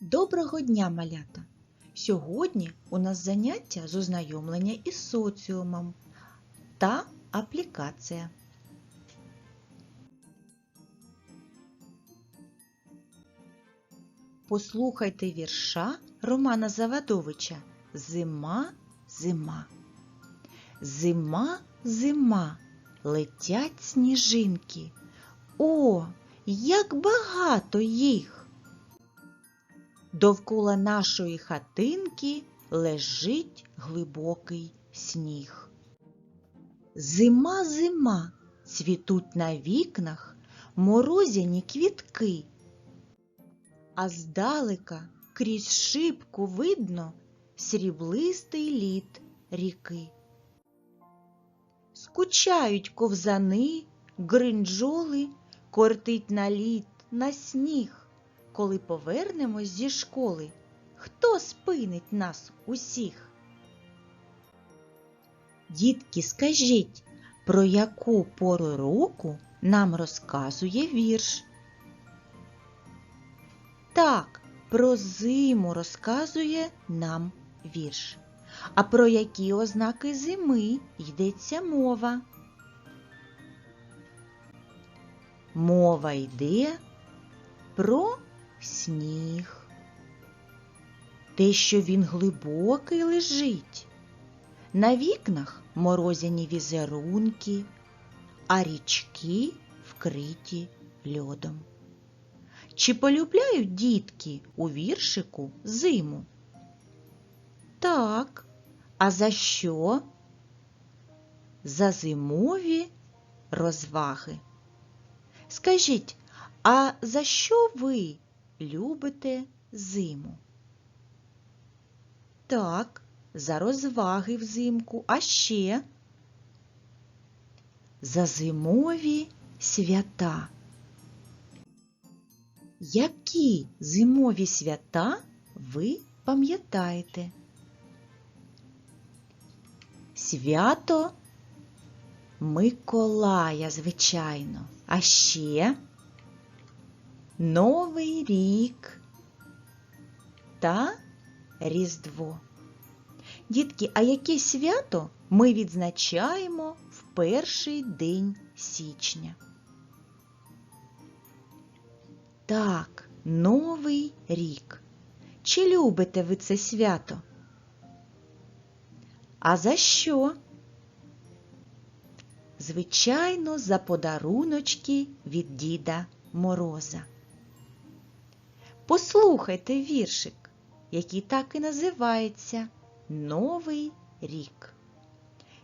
Доброго дня, малята! Сьогодні у нас заняття з ознайомлення із соціумом та аплікація. Послухайте вірша Романа Завадовича Зима, зима. Зима, зима, летять сніжинки. О, як багато їх! Довкола нашої хатинки лежить глибокий сніг. Зима, зима, цвітуть на вікнах морозяні квітки, а здалека крізь шибку видно сріблистий лід ріки. Скучають ковзани, гринджоли, кортить на лід, на сніг. Коли повернемось зі школи, хто спинить нас усіх? Дітки, скажіть, про яку пору року нам розказує вірш? Так, про зиму розказує нам вірш. А про які ознаки зими йдеться мова? Мова йде про сніг. Те, що він глибокий лежить. На вікнах морозяні візерунки, а річки вкриті льодом. Чи полюбляють дітки у віршику зиму? Так, а за що? За зимові розваги. Скажіть, а за що ви любите зиму? Так, за розваги взимку, а ще за зимові свята. Які зимові свята ви пам'ятаєте? Свято Миколая, звичайно, а ще Новий рік та Різдво. Дітки, а яке свято ми відзначаємо в перший день січня? Так, Новий рік. Чи любите ви це свято? А за що? Звичайно, за подаруночки від Діда Мороза. Послухайте віршик, який так і називається Новий рік.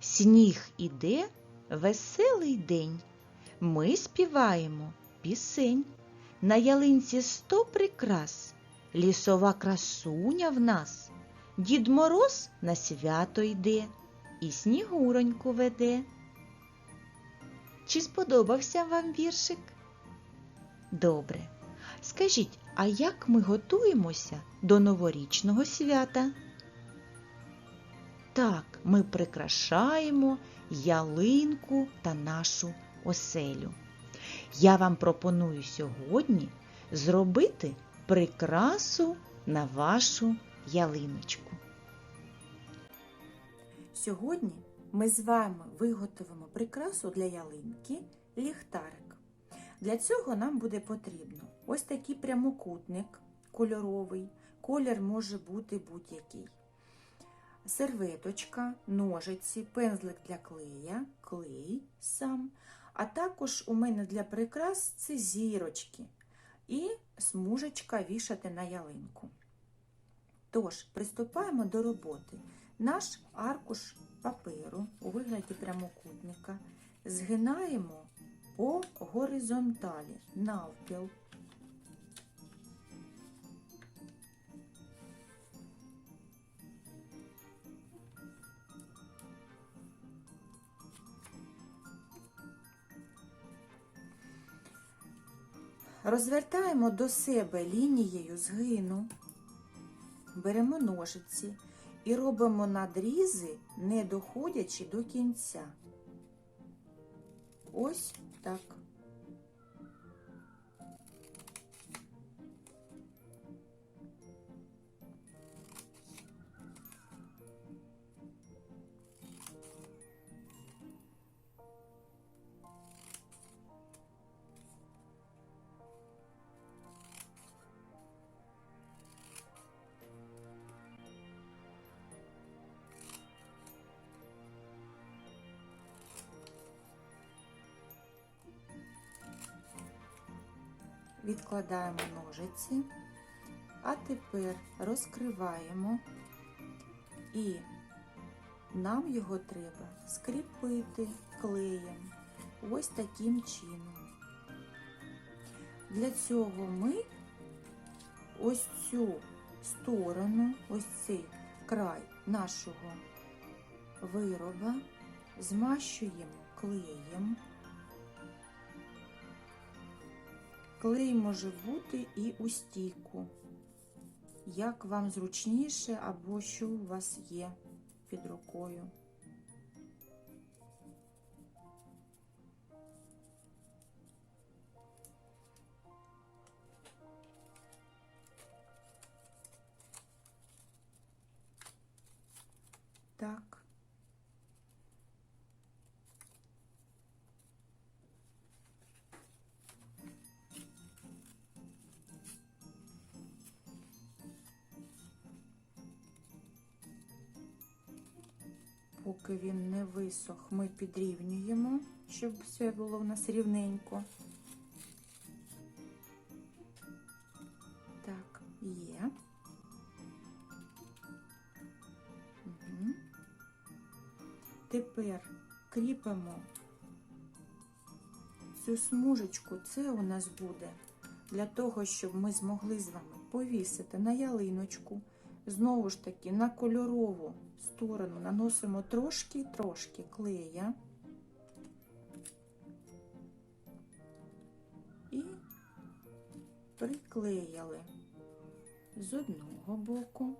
Сніг іде веселий день. Ми співаємо пісень. На ялинці сто прикрас, лісова красуня в нас. Дід Мороз на свято йде і снігуроньку веде. Чи сподобався вам віршик? Добре. Скажіть, а як ми готуємося до новорічного свята? Так, ми прикрашаємо ялинку та нашу оселю. Я вам пропоную сьогодні зробити прикрасу на вашу ялиночку. Сьогодні ми з вами виготовимо прикрасу для ялинки ліхтарик. Для цього нам буде потрібно ось такий прямокутник кольоровий, колір може бути будь-який. Серветочка, ножиці, пензлик для клея, клей сам. А також у мене для прикрас це зірочки і смужечка вішати на ялинку. Тож, приступаємо до роботи. Наш аркуш паперу у вигляді прямокутника згинаємо по горизонталі навпіл. Розвертаємо до себе лінією згину, беремо ножиці і робимо надрізи, не доходячи до кінця. Ось так. Відкладаємо ножиці, а тепер розкриваємо і нам його треба скріпити клеєм ось таким чином. Для цього ми ось цю сторону, ось цей край нашого вироба змащуємо клеєм. Клей може бути і у стійку, як вам зручніше або що у вас є під рукою. Поки він не висох, ми підрівнюємо, щоб все було в нас рівненько. Так, є. Угу. Тепер кріпимо цю смужечку, це у нас буде для того, щоб ми змогли з вами повісити на ялиночку. Знову ж таки, на кольорову сторону наносимо трошки-трошки клея. І приклеїли з одного боку.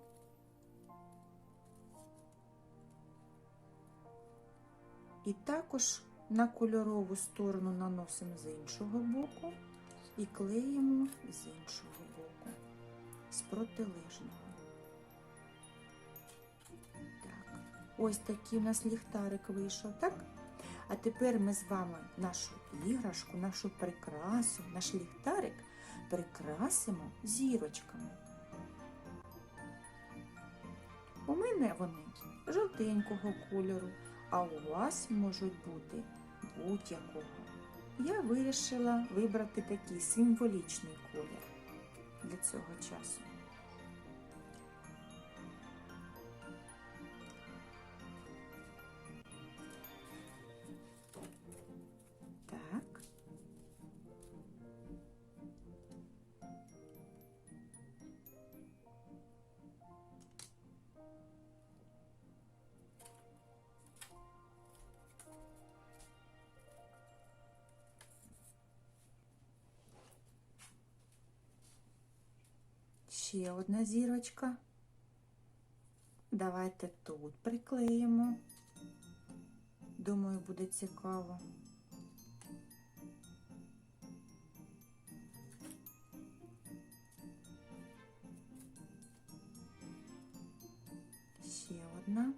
І також на кольорову сторону наносимо з іншого боку і клеїмо з іншого боку, з протилежного. Ось такий у нас ліхтарик вийшов, так? А тепер ми з вами нашу іграшку, нашу прикрасу, наш ліхтарик прикрасимо зірочками. У мене вони жовтенького кольору, а у вас можуть бути будь-якого. Я вирішила вибрати такий символічний колір для цього часу. Ще одна зірочка. Давайте тут приклеїмо. Думаю, буде цікаво. Ще одна.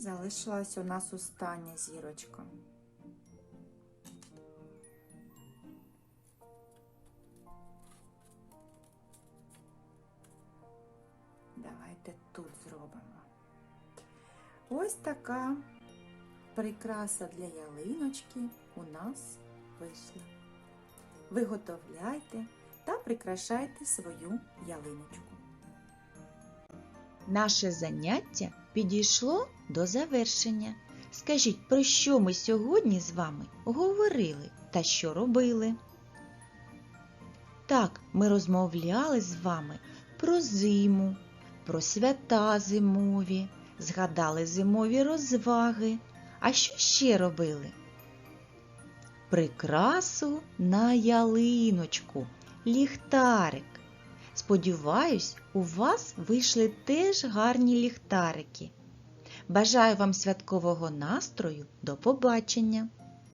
Залишилась у нас остання зірочка. Давайте тут зробимо. Ось така прикраса для ялиночки у нас вийшла. Виготовляйте та прикрашайте свою ялиночку. Наше заняття підійшло до завершення. Скажіть, про що ми сьогодні з вами говорили та що робили? Так, ми розмовляли з вами про зиму, про свята зимові, згадали зимові розваги. А що ще робили? Прикрасу на ялиночку, ліхтарик. Сподіваюсь, у вас вийшли теж гарні ліхтарики. Бажаю вам святкового настрою. До побачення!